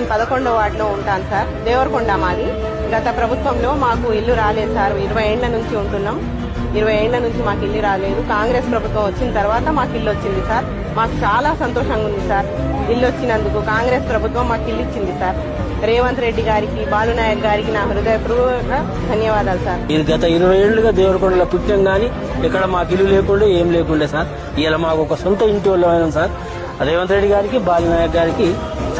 నేను పదకొండో వార్డులో ఉంటాను సార్. దేవరకొండ మాది. గత ప్రభుత్వంలో మాకు ఇల్లు రాలేదు సార్. ఇరవై ఏళ్ళ నుంచి ఉంటున్నాం. ఇరవై ఏళ్ళ నుంచి మాకు ఇల్లు రాలేదు. కాంగ్రెస్ ప్రభుత్వం వచ్చిన తర్వాత మాకు ఇల్లు వచ్చింది సార్. మాకు చాలా సంతోషంగా ఉంది సార్. ఇల్లు వచ్చినందుకు కాంగ్రెస్ ప్రభుత్వం మాకు ఇల్లు ఇచ్చింది సార్. రేవంత్ రెడ్డి గారికి బాలునాయక్ గారికి నా హృదయపూర్వక ధన్యవాదాలు సార్. ఇది గత ఇరవై ఏళ్ళుగా దేవరకొండలో పుట్టాం కానీ ఇక్కడ మాకు ఇల్లు లేకుండే ఏం లేకుండే సార్. ఇలా మాకు ఒక సొంత ఇంటి వాళ్ళు సార్. రేవంత్ రెడ్డి గారికి బాలునాయక్ గారికి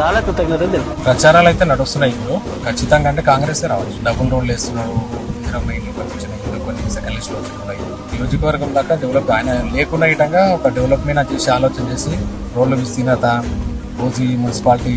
చాలా కృతజ్ఞతలు తెలుపు. ప్రచారాలు అయితే నడుస్తున్నాయి ఇప్పుడు. ఖచ్చితంగా అంటే కాంగ్రెస్ రావచ్చు. డబుల్ రోడ్లు వేస్తున్నారు. ఇరవై కొన్ని సెకండ్ లిస్ట్ వచ్చినాయి నియోజకవర్గం దాకా డెవలప్ ఆయన లేకుండా ఇటంగా ఒక డెవలప్మెంట్ చేసి ఆలోచన చేసి రోడ్ల విస్తీర్ణత ఓజీ మున్సిపాలిటీ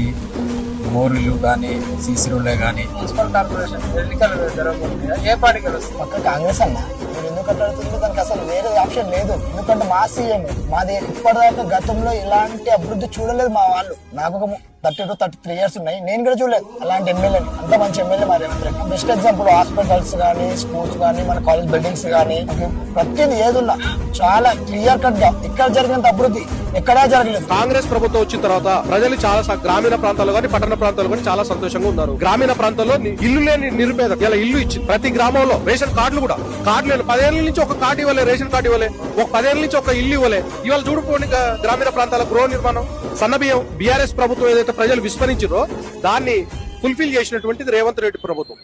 మోరీలు కానీ సీసీ రోడ్లే కానీ మున్సిపల్ కార్పొరేషన్ ఎన్నికలు జరగబోతున్నాయి? ఏ పార్టీ గెలుస్తుంది? పక్క కాంగ్రెస్ అన్న. మీరు ఎందుకు దానికి అసలు వేరే ఆప్షన్ లేదు. ఎందుకంటే మా సీఎం మాది ఇప్పటిదాకా గతంలో ఇలాంటి అభివృద్ధి చూడలేదు మా వాళ్ళు. నాకు ఒక thirty two thirty three years ఉన్నాయి. నేను కూడా చూడలేదు. అలాంటి ఎమ్మెల్యేని అంత మంచి ఎమ్మెల్యే మా Revanth Reddy. Best example hospitals కానీ స్కూల్స్ కానీ మన కాలేజ్ బిల్డింగ్స్ కానీ ప్రతిదీ ఏదున్నా చాలా క్లియర్ కట్గా ఇక్కడ జరిగినంత అభివృద్ధి ఎక్కడా జరగలేదు. కాంగ్రెస్ ప్రభుత్వం వచ్చిన తర్వాత ప్రజలు చాలా గ్రామీణ ప్రాంతాల్లో కానీ పట్టణ ప్రాంతాల్లో కానీ చాలా సంతోషంగా ఉన్నారు. గ్రామీణ ప్రాంతాల్లో ఇల్లు లేని నిరుపేద ఇలా ఇల్లు ఇచ్చి ప్రతి గ్రామంలో రేషన్ కార్డులు కూడా. కార్డు లేని పదేళ్ళ నుంచి ఒక కార్డు ఇవ్వలే రేషన్ కార్డు ఇవ్వలే. ఒక పదేళ్ళ నుంచి ఒక ఇల్లు ఇవ్వలే. ఇవాళ చూడుకోండి గ్రామీణ ప్రాంతాల గృహ నిర్మాణం సన్నబియ్యం బీఆర్ఎస్ ప్రభుత్వం ఏదైతే ప్రజలు విస్మరించారో దాన్ని ఫుల్ఫిల్ చేసినటువంటిది రేవంత్ రెడ్డి ప్రభుత్వం.